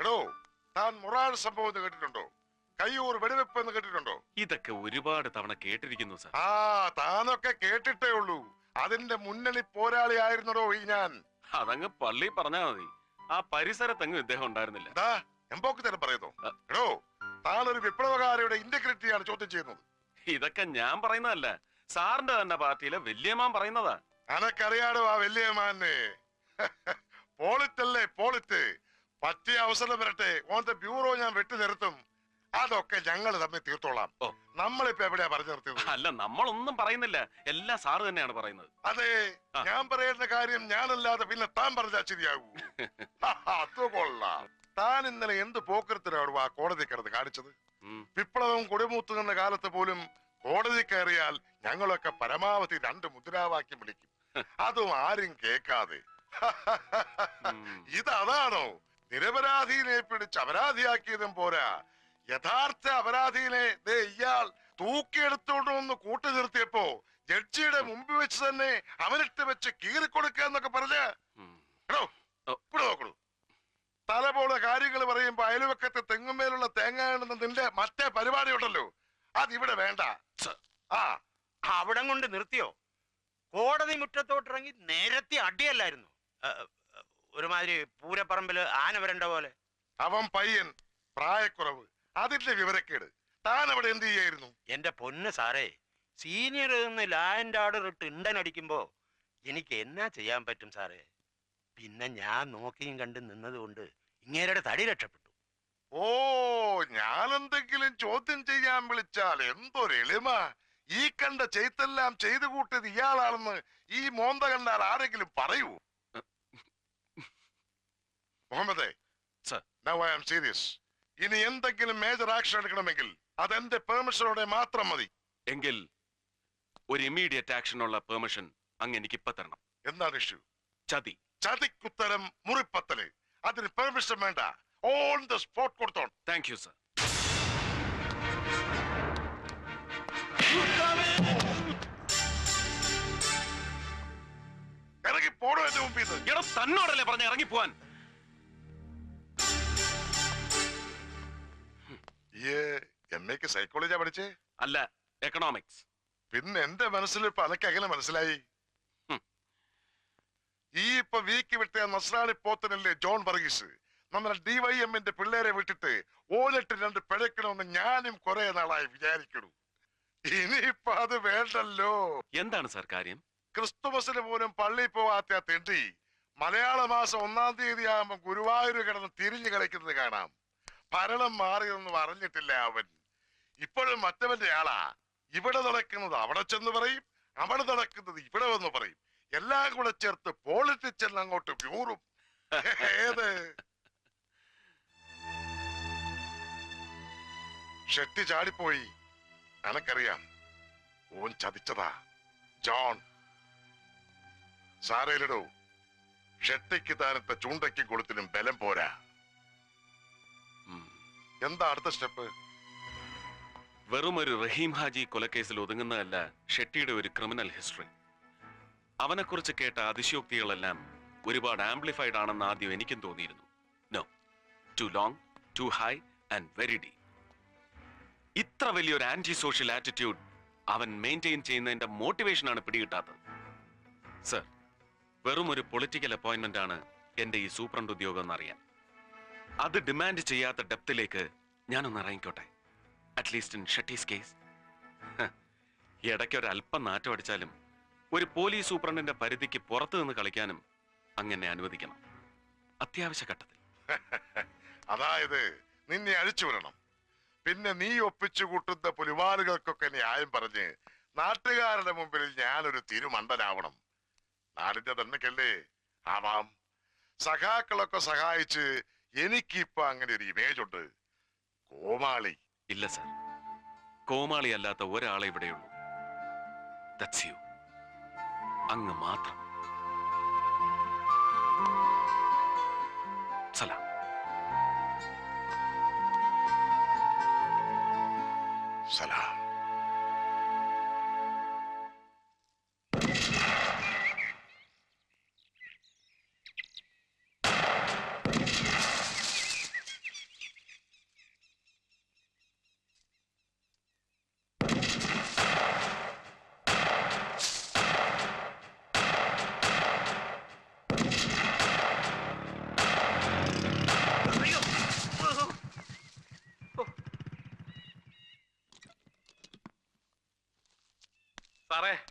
എടോ താൻ മൊറാൾ സംഭവം എന്ന് കേട്ടിട്ടുണ്ടോ? കയ്യൂർ വെടിവെപ്പ് എന്ന് കേട്ടിട്ടുണ്ടോ? ഇതൊക്കെ ഒരുപാട് തവണ കേട്ടിരിക്കുന്നു സർ. ആ താനൊക്കെ കേട്ടിട്ടേ ഉള്ളൂ. അതിന്റെ മുന്നണി പോരാളിയായിരുന്നടോ ഈ ഞാൻ. അതങ്ങ് പള്ളി പറഞ്ഞാ മതി. ആ പരിസരത്തങ്ങ് ഇദ്ദേഹം ഉണ്ടായിരുന്നില്ല. ദാ എമ്പോക്ക് തന്നെ പറയുന്നു എടോ താനൊരു വിപ്ലവകാരിയുടെ ഇന്റഗ്രിറ്റിയാണ് ചോദ്യം ചെയ്യുന്നത്. ഇതൊക്കെ ഞാൻ പറയുന്നതല്ല. സാറിന്റെ തന്നെ പാർട്ടിയിലെ വല്യമാൻ പറയുന്നതാ. അനക്കറിയാടോ ആ വലിയമാനെ. പോളിറ്റല്ലേ പോളിറ്റ്? പറ്റിയ അവസരം വരട്ടെ. ഓന്റെ ബ്യൂറോ ഞാൻ വെട്ടി നിർത്തും. അതൊക്കെ ഞങ്ങൾ തമ്മിൽ തീർത്തോളാം. നമ്മളിപ്പോ എവിടെയാ പറഞ്ഞു നിർത്തിയത്? അല്ല നമ്മളൊന്നും പറയുന്നില്ല. എല്ലാം സാറ് തന്നെയാണ് പറയുന്നത്. അതെ ഞാൻ പറയുന്ന കാര്യം ഞാനല്ലാതെ പിന്നെ താൻ പറഞ്ഞാൽ ശരിയാകൂ അത് കൊള്ളാം. താൻ ഇന്നലെ എന്ത് പോക്കരത്തിലാണ് ആ കോടതി കിടന്ന് കാണിച്ചത്. വിപ്ലവം കൊടിമൂത്തുന്ന കാലത്ത് പോലും കോടതി കയറിയാൽ ഞങ്ങളൊക്കെ പരമാവധി രണ്ട് മുദ്രാവാക്യം വിളിക്കും. അതും ആരും കേൾക്കാതെ. ഇതാണോ ഇതതാണോ? നിരപരാധിനെ പിടിച്ച് അപരാധിയാക്കിയതും പോരാ. യഥാർത്ഥ അപരാധിനെ ദേ ഇയാൾ തൂക്കിയെടുത്തോണ്ട് വന്ന് കൂട്ടി നിർത്തിയപ്പോ ജഡ്ജിയുടെ മുമ്പിൽ വെച്ച് തന്നെ അവനിട്ട് വെച്ച് കീറിക്കൊടുക്കുക എന്നൊക്കെ പറഞ്ഞ. എടോ ഓ. ഇവിടെ നോക്കണു. തല പോലെ കാര്യങ്ങൾ പറയുമ്പോ അയൽവക്കത്തെ തെങ്ങുമേലുള്ള തേങ്ങ നിന്റെ മറ്റേ പരിപാടി ഉണ്ടല്ലോ. അതിവിടെ വേണ്ട. ആ. അവിടം കൊണ്ട് നിർത്തിയോ? കോടതി മുറ്റത്തോട്ടിറങ്ങി നേരത്തെ അടിയല്ലായിരുന്നു? ഒരുമാതിരി പൂരപ്പറമ്പിൽ ആന വരണ്ട പോലെ. അവൻ പയ്യൻ പ്രായക്കുറവ് അതിന്റെ വിവരക്കേട്. താൻ അവിടെ എന്ത് ചെയ്യായിരുന്നു? എന്റെ പൊന്ന് സാറേ സീനിയർ നിന്ന് ലാൻഡ് ആർഡർ ഇട്ട് ഇണ്ടൻ അടിക്കുമ്പോ എനിക്ക് എന്നാ ചെയ്യാൻ പറ്റും സാറേ? പിന്നെ ഞാൻ നോക്കിയും കണ്ട് നിന്നതുകൊണ്ട് ഇങ്ങേരുടെ തടി രക്ഷപ്പെട്ടു. ഓ ഞാൻ എന്തെങ്കിലും ചോദ്യം ചെയ്യാൻ വിളിച്ചാൽ എന്തൊരു എളിമ. ഈ കണ്ട ചെയ്തെല്ലാം ചെയ്തു കൂട്ടിയത് ഇയാളാണെന്ന് ഈ മോന്ത കണ്ടാൽ ആരെങ്കിലും പറയൂ. മുഹമ്മദേ sir. Now I am serious ഇനി എന്തെങ്കിലും മേജർ ആക്ഷൻ എടുക്കണമെങ്കിൽ അതെന്റെ പെർമിഷനോടെ മാത്രം മതി. എങ്കിൽ ഒരു ഇമ്മീഡിയറ്റ് ആക്ഷനുള്ള പെർമിഷൻ അങ്ങ് എനിക്ക് ഇപ്പൊ തരണം. എന്താണ് ഇഷ്യൂ ചതി. ചതിക്കുത്തരം മുറിപ്പത്തൽ. അതിന് പെർമിഷൻ വേണ്ട. ഓൺ ദ സ്പോട്ട് കൊടുത്തോ താങ്ക് യു സർ ഇറങ്ങി പോടോ എന്റെ മുമ്പിൽ നിന്ന് എടോ തന്നോടല്ലേ പറഞ്ഞ ഇറങ്ങി പോവാൻ എം എക്ക് സൈക്കോളജിയാ പഠിച്ചേ? അല്ല എക്കണോമിക്സ് പിന്നെ എന്റെ മനസ്സിൽ ഇപ്പൊ അതൊക്കെ എങ്ങനെ മനസ്സിലായി? ഈ ഇപ്പൊ വീക്ക് വിട്ട നസ്രാണി പോത്തനല്ലേ ജോൺ വർഗീസ്? നമ്മുടെ ഡിവൈഎമ്മിന്റെ പിള്ളേരെ വിട്ടിട്ട് ഓലിട്ട് രണ്ട് പിഴയ്ക്കണമെന്ന് ഞാനും കുറെ നാളായി വിചാരിക്കണു ഇനിയിപ്പൊ അത് വേണ്ടല്ലോ. എന്താണ് സർ കാര്യം? ക്രിസ്തുമസിന് പോലും പള്ളിയിൽ പോവാത്ത തെണ്ടി മലയാള മാസം ഒന്നാം തീയതി ആകുമ്പോ ഗുരുവായൂർ കിടന്ന് തിരിഞ്ഞു കളിക്കുന്നത് കാണാം. ഭരണം മാറിയൊന്നും പറഞ്ഞിട്ടില്ല അവൻ. ഇപ്പോഴും മറ്റവന്റെ ആളാ. ഇവിടെ നടക്കുന്നത് അവിടെ ചെന്ന് പറയും അവിടെ നടക്കുന്നത് ഇവിടെ വന്ന് പറയും. എല്ലാം കൂടെ ചേർത്ത് പോളിറ്റിക്സ് എല്ലാം അങ്ങോട്ട് വ്യൂറും ഏത്? ഷെട്ടി ചാടിപ്പോയി. അനക്കറിയാം. ഓൻ ചതിച്ചതാ. ജോൺ. സാരയിലിടൂ. ഷെട്ടിക്ക് താനത്തെ ചൂണ്ടയ്ക്കും കൊളുത്തിനും ബലം പോരാ. എന്താ അടുത്ത സ്റ്റെപ്പ്? വെറും ഒരു റഹീം ഹാജി കൊലക്കേസിൽ ഒതുങ്ങുന്നതല്ല ഷെട്ടിയുടെ ഒരു ക്രിമിനൽ ഹിസ്റ്ററി. അവനെക്കുറിച്ച് കേട്ട അതിശയോക്തികളെല്ലാം ഒരുപാട് ആംപ്ലിഫൈഡ് ആണെന്ന് ആദ്യം എനിക്കും തോന്നിയിരുന്നു. No too long too high and very D ഇത്ര വലിയൊരു ആന്റി സോഷ്യൽ ആറ്റിറ്റ്യൂഡ് അവൻ മെയിന്റെയിൻ ചെയ്യുന്നതിന്റെ മോട്ടിവേഷനാണ് പിടികിട്ടാത്തത്. സർ വെറും ഒരു പൊളിറ്റിക്കൽ അപ്പോയിന്റ്മെന്റ് ആണ് എന്റെ ഈ സൂപ്രണ്ട് ഉദ്യോഗം എന്നറിയാൻ. അത് ഡിമാൻഡ് ചെയ്യാത്ത ഡെപ്തിലേക്ക് ഞാനൊന്ന് ഇറങ്ങിക്കോട്ടെ. അറ്റ്ലീസ്റ്റ് ഇൻ ഷട്ടീസ് കേസ് ഇടയ്ക്ക് ഒരു അല്പം നാറ്റം അടിച്ചാലും ഒരു പോലീസ് സൂപ്രണ്ടിന്റെ പരിധിക്ക് പുറത്തു നിന്ന് കളിക്കാനും അങ്ങനെ അനുവദിക്കണം. അത്യാവശ്യ ഘട്ടത്തിൽ. അതായത് നിന്നെ അഴിച്ചു വരണം പിന്നെ നീ ഒപ്പിച്ചു കൂട്ടുന്ന പുലിവാലുകൾക്കൊക്കെ ന്യായം പറഞ്ഞ് നാട്ടുകാരുടെ മുമ്പിൽ ഞാനൊരു തിരുമണ്ടനാവണം. നാടിന്റെ തന്നെക്കല്ലേ ആവാം. സഖാക്കളൊക്കെ സഹായിച്ച് എനിക്കിപ്പോ അങ്ങനെ ഒരു ഇമേജ് ഉണ്ട്. കോമാളി. ഇല്ല സർ കോമാളി അല്ലാത്ത ഒരാളെ ഇവിടെയുള്ളൂ ദാറ്റ്സ് യു അങ്ങ് മാത്രം. സലാം. സലാം.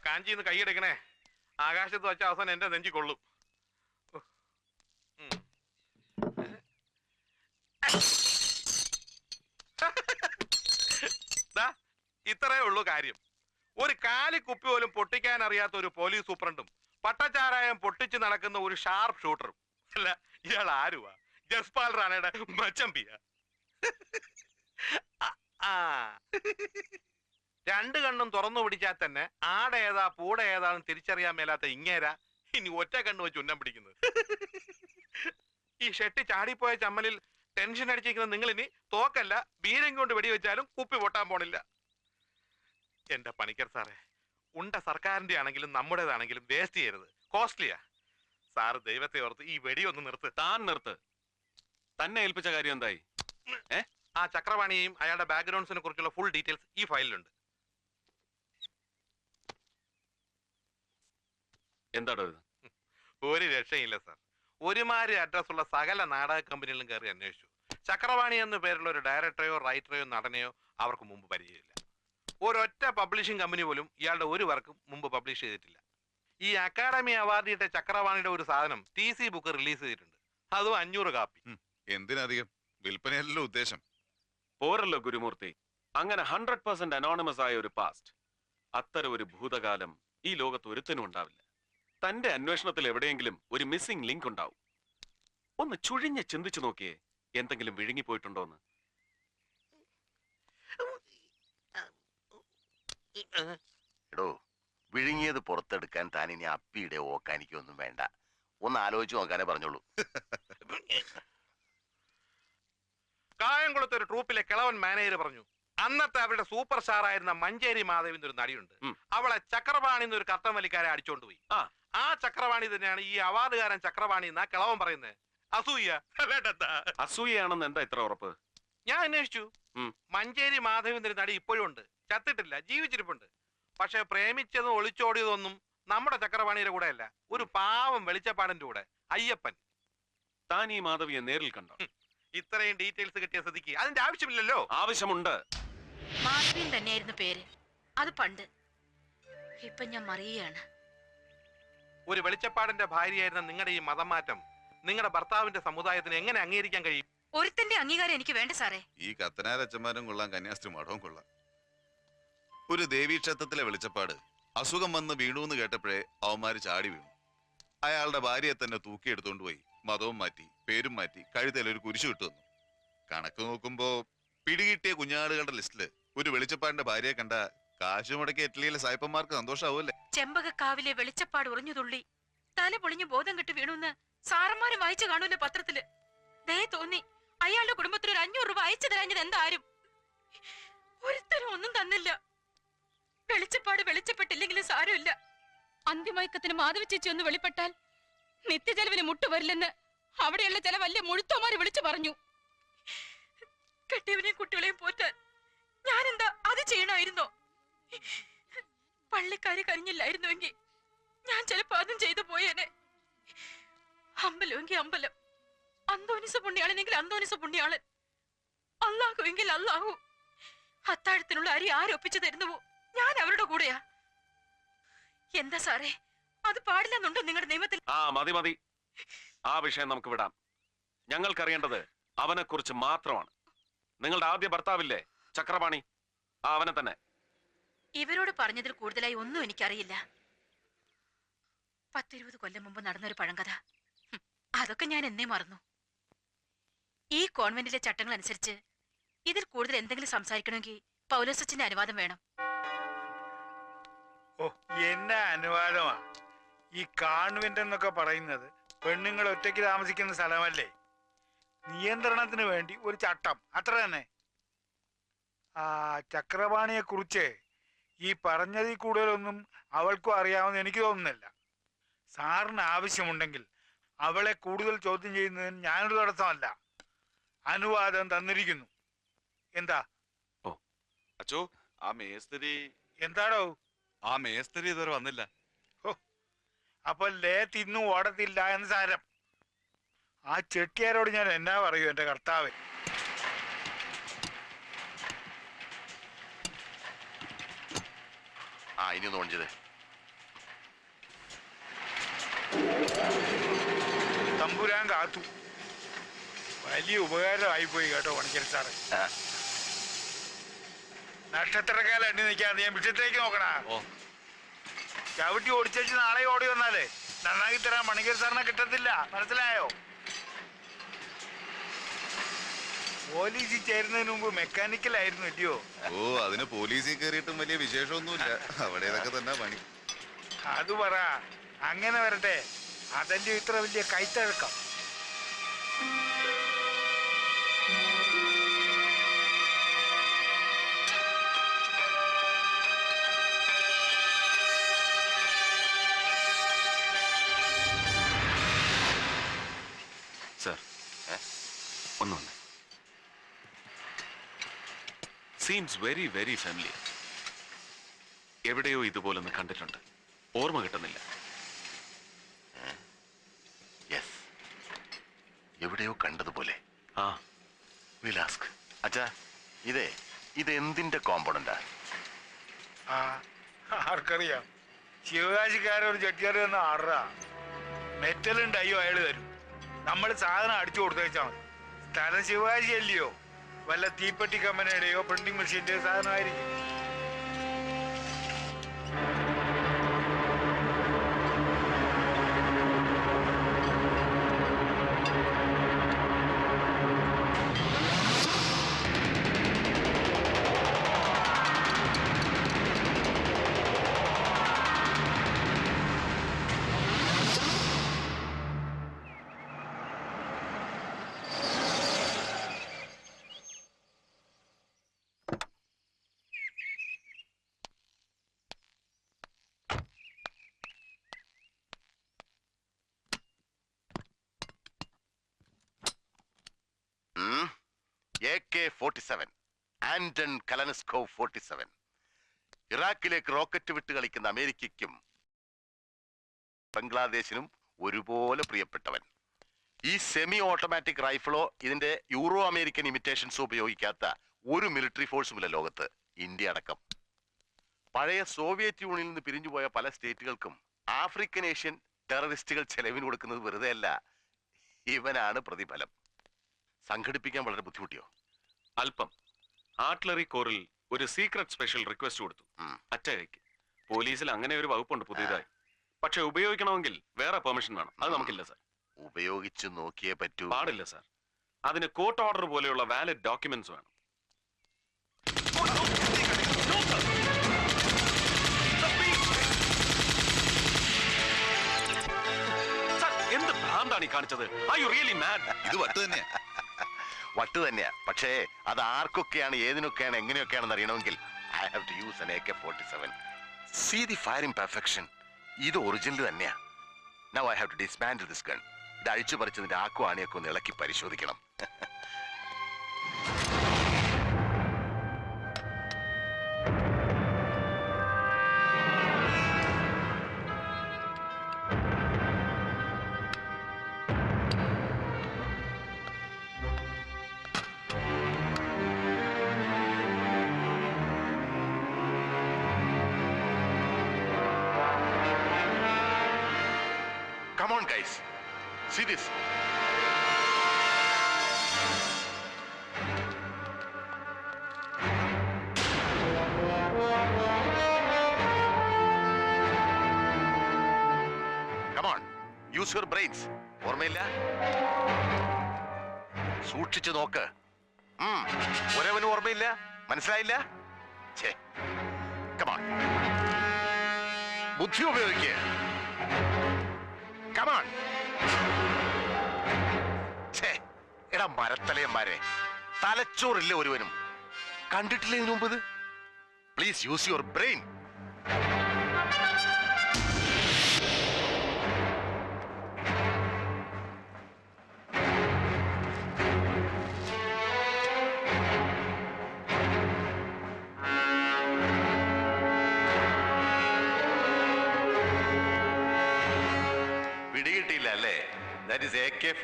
കാഞ്ചിന്ന് കൈയെടുക്കണേ. ആകാശത്ത് വെച്ച അവസാനം എന്റെ നെഞ്ചി കൊള്ളും. ഇത്രേ ഉള്ളൂ കാര്യം. ഒരു കാലി കുപ്പി പോലും പൊട്ടിക്കാൻ അറിയാത്ത ഒരു പോലീസ് സൂപ്രണ്ടും പട്ടച്ചാരായം പൊട്ടിച്ച് നടക്കുന്ന ഒരു ഷാർപ്പ് ഷൂട്ടറും അല്ല ഇയാൾ ആരുവാ? ജസ്പാൽ റാണയുടെ മച്ചമ്പിയ. ആ. രണ്ട് കണ്ണും തുറന്നു പിടിച്ചാൽ തന്നെ ആട ഏതാ പൂട ഏതാന്ന് തിരിച്ചറിയാൻ മേലാത്ത ഇങ്ങേര ഇനി ഒറ്റ കണ്ണ് വെച്ച് ഉന്നം പിടിക്കുന്നത്. ഈ ഷെട്ടി ചാടിപ്പോയ ചമ്മലിൽ ടെൻഷൻ അടിച്ചിരിക്കുന്ന നിങ്ങൾ ഇനി തോക്കല്ല ബീരം കൊണ്ട് വെടിവെച്ചാലും കുപ്പി പൊട്ടാൻ പോണില്ല. എന്റെ പണിക്കർ സാറേ ഉണ്ട സർക്കാരിന്റെ ആണെങ്കിലും നമ്മുടേതാണെങ്കിലും വേസ്റ്റ് ചെയ്യരുത്. കോസ്റ്റ്ലിയാ സാറ് ദൈവത്തെ ഓർത്ത് ഈ വെടി ഒന്ന് നിർത്ത്. താൻ നിർത്ത്. തന്നെ ഏൽപ്പിച്ച കാര്യം എന്തായി? ആ ചക്രവാണിയെയും അയാളുടെ ബാക്ക്ഗ്രൗണ്ട്സിനെ കുറിച്ചുള്ള ഫുൾ ഡീറ്റെയിൽസ് ഈ ഫയലിലുണ്ട് എന്താടോ ഇത്? ഒരു രക്ഷയില്ല സാർ ഒരുമാതിരി അഡ്രസ് ഉള്ള സകല നാടക കമ്പനികളിലും കയറി അന്വേഷിച്ചു. ചക്രവാണി എന്ന പേരുള്ള ഒരു ഡയറക്ടറെയോ റൈറ്ററെയോ നടനെയോ അവർക്ക് മുമ്പ് പരിചയമില്ല. ഒരൊറ്റ പബ്ലിഷിംഗ് കമ്പനി പോലും ഇയാളുടെ ഒരു വർക്കും മുമ്പ് പബ്ലിഷ് ചെയ്തിട്ടില്ല. ഈ അക്കാഡമി അവാർഡ് കിട്ടിയ ചക്രവാണിയുടെ ഒരു സാധനം ടി സി ബുക്ക് റിലീസ് ചെയ്തിട്ടുണ്ട്. അതും അഞ്ഞൂറ് കാപ്പി എന്തിനധികം? വിൽപ്പനയല്ലോ ഉദ്ദേശം. പോരല്ലോ ഗുരുമൂർത്തി. അങ്ങനെ ഹൺഡ്രഡ് പെർസെന്റ് അനോണിമസ് ആയ ഒരു പാസ്റ്റ് അത്തരം ഒരു ഭൂതകാലം ഈ ലോകത്ത് ഒരുത്തനും ഉണ്ടാവില്ല. തന്റെ അന്വേഷണത്തിൽ എവിടെയെങ്കിലും ഒരു മിസ്സിംഗ് ലിങ്ക് ഉണ്ടാവും. ഒന്ന് ചുഴിഞ്ഞ് ചിന്തിച്ചു നോക്കിയേ എന്തെങ്കിലും വിഴുങ്ങിപ്പോയിട്ടുണ്ടോ എന്ന് എടോ വിഴുങ്ങിയത് പുറത്തെടുക്കാൻ താൻ ഇനി അപ്പിയുടെ ഓക്കാനിക്കൊന്നും വേണ്ട. ഒന്ന് ആലോചിച്ച് നോക്കാനേ പറഞ്ഞോളൂ. കായംകുളത്ത് ഒരു ട്രൂപ്പിലെ കിളവൻ മാനേജർ പറഞ്ഞു അന്നത്തെ അവരുടെ സൂപ്പർ സ്റ്റാർ ആയിരുന്ന മഞ്ചേരി മാധവിന്റെ ഒരു നടിയുണ്ട്. അവളെ ചക്രപാണിന്ന് ഒരു കത്തം വലിക്കാരെ അടിച്ചോണ്ട് പോയി. ആ. ചക്രവാണി തന്നെയാണ് ഈ അവാർഡുകാരൻ ചക്രവാണി എന്നാ കിളവൻ പറയുന്നത് അസൂയ. അസൂയാണെന്ന് അസൂയയാണെന്ന് എന്താ ഇത്ര ഉറപ്പ്? ഞാൻ അന്വേഷിച്ചു. മഞ്ചേരി മാധവിന്റെ നടി ഇപ്പോഴും ഉണ്ട്. ചത്തിട്ടില്ല ജീവിച്ചിരിപ്പുണ്ട്. പക്ഷെ പ്രേമിച്ചതും ഒളിച്ചോടിയതൊന്നും നമ്മുടെ ചക്രവാണിയുടെ കൂടെ അല്ല ഒരു പാവം വെളിച്ചപ്പാടന്റെ കൂടെ. അയ്യപ്പൻ. താൻ ഈ മാധവിയെ നേരിൽ കണ്ടോ? ഇത്രയും ഡീറ്റെയിൽസ് കിട്ടിയ സ്ഥിതിക്ക് അതിന്റെ ആവശ്യമില്ലല്ലോ. ആവശ്യമുണ്ട്. മാധവിൻ തന്നെയായിരുന്നു പേര്. അത് പണ്ട്. ഇപ്പൊ ഞാൻ മറിയാണ് ഒരു വെളിച്ചപ്പാടിന്റെ ഭാര്യയായിരുന്ന നിങ്ങളുടെ ഈ മതമാറ്റം നിങ്ങളുടെ ഭർത്താവിന്റെ സമുദായത്തിന് എങ്ങനെ അംഗീകരിക്കാൻ കഴിയും? ഒരുത്തന്റെ അംഗീകാരം എനിക്ക് വേണ്ട സാറേ. ഈ കത്തനാരച്ചന്മാരും കൊള്ളാം കന്യാസ്ത്രീ മഠവും കൊള്ളാം. ഒരു ദേവീക്ഷേത്രത്തിലെ വെളിച്ചപ്പാട് അസുഖം വന്ന് വീണു എന്ന് കേട്ടപ്പോഴേ അവന്മാര് ചാടി വീണു. അയാളുടെ ഭാര്യയെ തന്നെ തൂക്കിയെടുത്തോണ്ട് പോയി മതവും മാറ്റി പേരും മാറ്റി കഴുത്തിൽ ഒരു കുരിശു ഇട്ടു വന്നു. കണക്ക് നോക്കുമ്പോ പിടികിട്ടിയ കുഞ്ഞാടുകളുടെ ലിസ്റ്റിൽ ഒരു വെളിച്ചപ്പാടിന്റെ ഭാര്യയെ കണ്ട കാശ് മുടക്കി ഇറ്റലിയിലെ സായിപ്പന്മാർക്ക് സന്തോഷാവൂല്ലേ? ചെമ്പകക്കാവിലെ വെളിച്ചപ്പാട് ഉറഞ്ഞു തുള്ളി. തല പൊളിഞ്ഞ് ബോധം കെട്ട് വീണുന്ന് സാറന്മാര് വായിച്ചു കാണൂല്ലോ പത്രത്തിൽ? ദേ തോന്നി അയാളുടെ കുടുംബത്തിന് ഒരു അഞ്ഞൂറ് രൂപ അയച്ചു തരാഞ്ഞത് എന്താരും? ഒരുത്തരും ഒന്നും തന്നില്ല. വെളിച്ചപ്പാട് വെളിച്ചപ്പെട്ടില്ലെങ്കിലും സാരമില്ല. അന്തിമയക്കത്തിന് മാധവ ചേച്ചി ഒന്ന് വെളിപ്പെട്ടാൽ നിത്യചെലവിന് മുട്ടുവരില്ലെന്ന് അവിടെയുള്ള ചില വലിയ മുഴുത്തോമാര് വിളിച്ചു പറഞ്ഞു. കെട്ടിയവനെയും കുട്ടികളെയും പോറ്റാൻ ഞാനെന്താ അത് ചെയ്യണമായിരുന്നോ? പള്ളിക്കാര് കരിഞ്ഞില്ലായിരുന്നുവെങ്കിൽ ഞാൻ ചിലപ്പോ അതും ചെയ്തു പോയേനെ. അമ്പലമെങ്കിൽ അമ്പലം അന്തോനിസ പുണ്യാളനെങ്കിൽ അന്തോനിസ പുണ്യാളൻ അല്ലാഹു എങ്കിൽ അല്ലാഹു അത്താഴത്തിനുള്ള അരി ആരൊപ്പിച്ചു തരുന്നുവോ? ഞാൻ അവരുടെ കൂടെയാ. എന്താ സാറേ അത് പാടില്ലെന്നുണ്ടോ നിങ്ങളുടെ നിയമത്തിൽ? ആ മതി മതി. ആ വിഷയം നമുക്ക് വിടാം. ഞങ്ങൾക്കറിയേണ്ടത് അവനെ കുറിച്ച് മാത്രമാണ്. നിങ്ങളുടെ ആദ്യ ഭർത്താവില്ലേ? ചക്രപാണി. ആ അവനെ തന്നെ. ഇവരോട് പറഞ്ഞതിൽ കൂടുതലായി ഒന്നും എനിക്കറിയില്ല. പത്തിരുപത് കൊല്ലം മുമ്പ് നടന്നൊരു പഴങ്കഥ. അതൊക്കെ ഞാൻ എന്നേ മറന്നു. ഈ കോൺവെന്റിലെ ചട്ടങ്ങൾ അനുസരിച്ച് ഇതിൽ കൂടുതൽ എന്തെങ്കിലും സംസാരിക്കണമെങ്കിൽ പൗലോസച്ചിന്റെ അനുവാദം വേണം. ഓ എന്നാ അനുവാദമാ. ഈ കാൺവെന്റ് എന്നൊക്കെ പറയുന്നത് പെണ്ണുങ്ങൾ ഒറ്റയ്ക്ക് താമസിക്കുന്ന സ്ഥലമല്ലേ? നിയന്ത്രണത്തിന് വേണ്ടി ഒരു ചട്ടം. അത്ര തന്നെ. ആ ചക്രപാണിയെ കുറിച്ച് ഈ പറഞ്ഞതിൽ കൂടുതലൊന്നും അവൾക്കും അറിയാമെന്ന് എനിക്ക് തോന്നുന്നില്ല. സാറിന് ആവശ്യമുണ്ടെങ്കിൽ അവളെ കൂടുതൽ ചോദ്യം ചെയ്യുന്നതിന് ഞാനൊരു തടസ്സമല്ല. അനുവാദം തന്നിരിക്കുന്നു. എന്താ? അച്ചോ ആ മേസ്തിരി എന്താടോ? ആ മേസ്തിരി ഇതുവരെ വന്നില്ല. അപ്പൊ ലേ തിന്നു ഓടത്തില്ല എന്ന് സാരം. ആ ചെട്ടിയാരോട് ഞാൻ എന്നാ പറയൂ എന്റെ കർത്താവ്? ആ ഇനി ഒന്ന് ഓൺ ചെയ്തേ. തമ്പുരാൻ കാത്തു. വലിയ ഉപകാരമായി പോയി കേട്ടോ വണിക്കൽ സാറ്. നക്ഷത്രക്കാല എണ്ണി നിൽക്കാതെ ഞാൻ വിഷയത്തിലേക്ക് നോക്കണ. ഓ. ചവിട്ടി ഓടിച്ചു നാളെ ഓടി വന്നാലേ നന്നാക്കി തരാൻ മണിക്കൽ സാറിനെ കിട്ടത്തില്ല. മനസ്സിലായോ? പോലീസിൽ ചേരുന്നതിന് മുമ്പ് മെക്കാനിക്കലായിരുന്നു ഇല്ലയോ ഓ അതിന് പോലീസിൽ കയറിയിട്ടും വലിയ വിശേഷമൊന്നുമില്ല. അവിടെ ഇതൊക്കെ തന്നെ പണി. അത് പറ. അങ്ങനെ വരട്ടെ. അതല്ലേ ഇത്ര വലിയ കൈത്തഴക്കം? സീംസ് വെരി വെരി ഫാമിലിയർ എവിടെയോ ഇതുപോലൊന്ന് കണ്ടിട്ടുണ്ട്. ഓർമ്മ കിട്ടുന്നില്ല. യെസ് എവിടെയോ കണ്ടതുപോലെ. ആ. വിലാസ്ക് അച്ഛാ ഇതേ ഇത് എന്തിന്റെ കോമ്പൗണ്ടാ ആ? ആർക്കറിയാം. ശിവകാശിക്കാരൊരു ചെട്ടിയാറ് തന്ന ആറരാ മെറ്റലും ഡയ്യോ അയാൾ തരും. നമ്മൾ സാധനം അടിച്ചു കൊടുത്തേച്ചാൽ മതി. സ്ഥലം ശിവകാശി അല്ലയോ വല്ല തീപ്പെട്ടി കമ്പനിയുടെയോ പ്രിന്റിംഗ് മെഷീന്റെയോ സാധനമായിരിക്കും. Forty seven. ആന്റൺ കലനസ്കോ ഫോർട്ടി സെവൻ. ഇറാഖിലേക്ക് റോക്കറ്റ് വിട്ട് കളിക്കുന്ന അമേരിക്കയ്ക്കും ബംഗ്ലാദേശിനും ഒരുപോലെ പ്രിയപ്പെട്ടവൻ. ഈ സെമി ഓട്ടോമാറ്റിക് റൈഫിളോ ഇതിന്റെ യൂറോ അമേരിക്കൻ ഇമിറ്റേഷൻസോ ഉപയോഗിക്കാത്ത ഒരു മിലിറ്ററി ഫോഴ്സുമില്ല ലോകത്ത് ഇന്ത്യ അടക്കം. പഴയ സോവിയറ്റ് യൂണിയനിൽ നിന്ന് പിരിഞ്ഞുപോയ പല സ്റ്റേറ്റുകൾക്കും ആഫ്രിക്കൻ ഏഷ്യൻ ടെററിസ്റ്റുകൾ ചെലവിന് കൊടുക്കുന്നത് വെറുതെയല്ല ഇവനാണ് പ്രതിഫലം. സംഘടിപ്പിക്കാൻ വളരെ ബുദ്ധിമുട്ടിയോ? അല്പം. ആർട്ടിലറി കോറിൽ ഒരു സീക്രട്ട് സ്പെഷ്യൽ റിക്വസ്റ്റ് കൊടുത്തു. അറ്റയക്ക് പോലീസിൽ അങ്ങനെ ഒരു വകുപ്പുണ്ട് പുതിയതായി. പക്ഷെ ഉപയോഗിക്കണമെങ്കിൽ വേറെ പെർമിഷൻ വേണം. അത് നമുക്കില്ല സാർ. ഉപയോഗിച്ച് നോക്കിയേ പറ്റൂ. പാടില്ല സാർ. അതിന് കോർട്ട് ഓർഡർ പോലെയുള്ള വാലിഡ് ഡോക്യുമെന്റ്സ് വേണം. എന്ത് ഭ്രാന്താണ് ഈ കാണിച്ചത്? ഐ യു റിയലി മാഡ് ഇത് വട്ട് തന്നെയാ. വട്ട് തന്നെയാ. പക്ഷേ അത് ആർക്കൊക്കെയാണ് ഏതിനൊക്കെയാണ് എങ്ങനെയൊക്കെയാണെന്ന് അറിയണമെങ്കിൽ I have to use an A K forty seven see the perfection ഇത് ഒറിജിനൽ തന്നെയാ. Now I have to dismantle this gun ഇത് അഴിച്ചു പറിച്ചതിന്റെ ആക്കു ആണിയൊക്കെ ഒന്ന് ഇളക്കി പരിശോധിക്കണം. See this. Use your brains. ഓർമ്മയില്ല? സൂക്ഷിച്ചു നോക്ക്. ഒരവനും ഓർമ്മയില്ല? മനസ്സിലായില്ല? കമാൺ ബുദ്ധി ഉപയോഗിക്കുക കമാൺ എടാ മരത്തലയന്മാരെ തലച്ചോറില്ല ഒരുവനും? കണ്ടിട്ടില്ല ഇതിനു മുമ്പ് please use your brain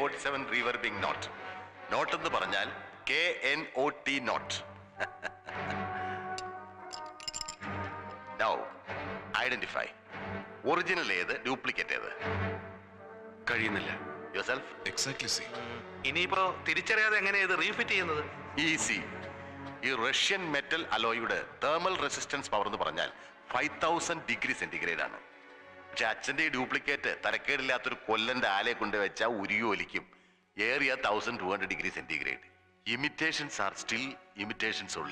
forty seven റീവർബിംഗ് not not എന്ന് പറഞ്ഞാൽ K N O T knot identify original ഏത് ഡ്യൂപ്ലിക്കേറ്റ് ഏത്? കഴിയുന്നില്ല. യുവർസെൽഫ് എക്സാക്ട്ലി സി ഇനിയിപ്പോ തിരിച്ചറിയാതെ എങ്ങനെയാ ഇത് റീഫിറ്റ് ചെയ്യുന്നത്? ഈസി ഈ റഷ്യൻ മെറ്റൽ അലോയുടെ തേർമൽ റെസിസ്റ്റൻസ് പവർ എന്ന് പറഞ്ഞാൽ ഫൈവ് തൗസൻഡ് ഡിഗ്രി സെന്റിഗ്രേഡ് ആണ്. പക്ഷെ അച്ഛന്റെ ഈ ഡ്യൂപ്ലിക്കേറ്റ് തരക്കേടില്ലാത്തൊരു കൊല്ലന്റെ ആലയെ കൊണ്ട് വെച്ചാൽ ഉരുകി ഒലിക്കും. ഏറിയ thousand two hundred degree centigrade imitations are still imitations ഉള്ളി